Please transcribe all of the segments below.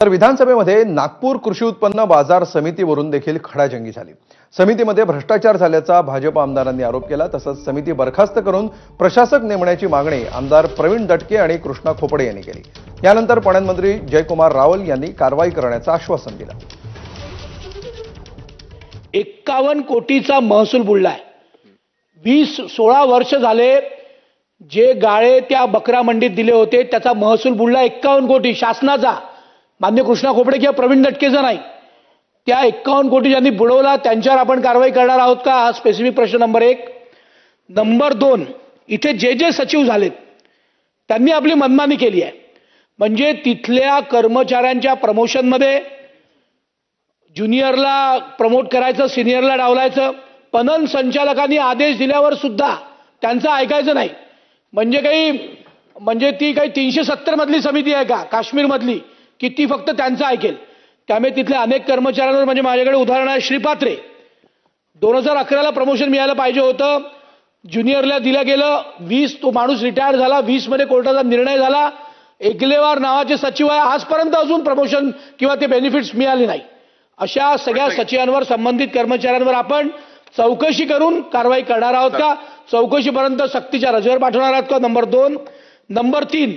तर विधानसभेमध्ये नागपूर कृषी उत्पन्न बाजार समितीवरून देखील खडाजंगी झाली. समितीमध्ये भ्रष्टाचार झाल्याचा भाजप आमदारांनी आरोप केला तसंच समिती बरखास्त करून प्रशासक नेमण्याची मागणी आमदार प्रवीण दटके आणि कृष्णा खोपडे यांनी केली. यानंतर पणन मंत्री जयकुमार रावल यांनी कारवाई करण्याचं आश्वासन दिलं. एक्कावन्न कोटीचा महसूल बुडलाय. वीस सोळा वर्ष झाले जे गाळे त्या बकरा मंडीत दिले होते त्याचा महसूल बुडला एक्कावन्न कोटी. शासनाचा मान्य कृष्णा खोपडे किंवा प्रवीण दटकेचा नाही. त्या एक्कावन्न कोटी ज्यांनी बुडवला त्यांच्यावर आपण कारवाई करणार आहोत का? हा स्पेसिफिक प्रश्न नंबर एक. नंबर दोन इथे जे जे सचिव झालेत त्यांनी आपली मनमानी केली आहे. म्हणजे तिथल्या कर्मचाऱ्यांच्या प्रमोशनमध्ये ज्युनियरला प्रमोट करायचं सिनियरला डावलायचं पणन संचालकांनी आदेश दिल्यावर सुद्धा त्यांचं ऐकायचं नाही. म्हणजे काही म्हणजे ती काही तीनशे सत्तर मधली समिती आहे का? काश्मीरमधली. की ती फक्त त्यांचं ऐकेल. त्यामुळे तिथल्या अनेक कर्मचाऱ्यांवर म्हणजे माझ्याकडे उदाहरण आहे श्रीपात्रे दोन हजार अकराला प्रमोशन मिळायला पाहिजे होतं. ज्युनियरला दिलं गेलं वीस तो माणूस रिटायर झाला वीसमध्ये कोर्टाचा निर्णय झाला. एकलेवार नावाचे सचिव आहे आजपर्यंत अजून प्रमोशन किंवा ते बेनिफिट्स मिळाले नाही. अशा सगळ्या सचिवांवर संबंधित कर्मचाऱ्यांवर आपण चौकशी करून कारवाई करणार आहोत का? चौकशीपर्यंत सक्तीच्या रजेवर पाठवणार आहोत का? नंबर दोन. नंबर तीन.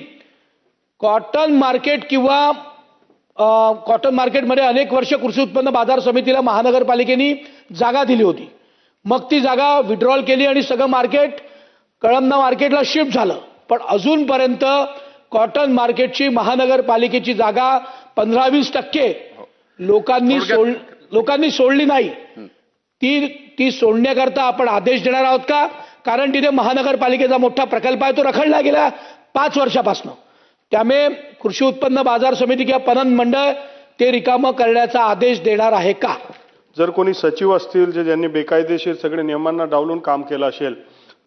कॉटन मार्केट किंवा कॉटन मार्केटमध्ये अनेक वर्ष कृषी उत्पन्न बाजार समितीला महानगरपालिकेने जागा दिली होती. मग ती जागा विड्रॉल केली आणि सगळं मार्केट कळमना मार्केटला शिफ्ट झालं. पण अजूनपर्यंत कॉटन मार्केटची महानगरपालिकेची जागा पंधरा वीस टक्के लोकांनी सोड लोकांनी सोडली नाही. ती ती सोडण्याकरता आपण आदेश देणार आहोत का? कारण तिथे महानगरपालिकेचा मोठा प्रकल्प आहे तो रखडला गेला पाच वर्षापासून. त्यामुळे कृषी उत्पन्न बाजार समिती किंवा पणन मंडळ ते रिकामं करण्याचा आदेश देणार आहे का? जर कोणी सचिव असतील जे ज्यांनी बेकायदेशीर सगळे नियमांना डावलून काम केलं असेल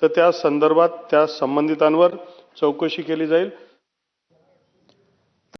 तर त्या संदर्भात त्या संबंधितांवर चौकशी केली जाईल.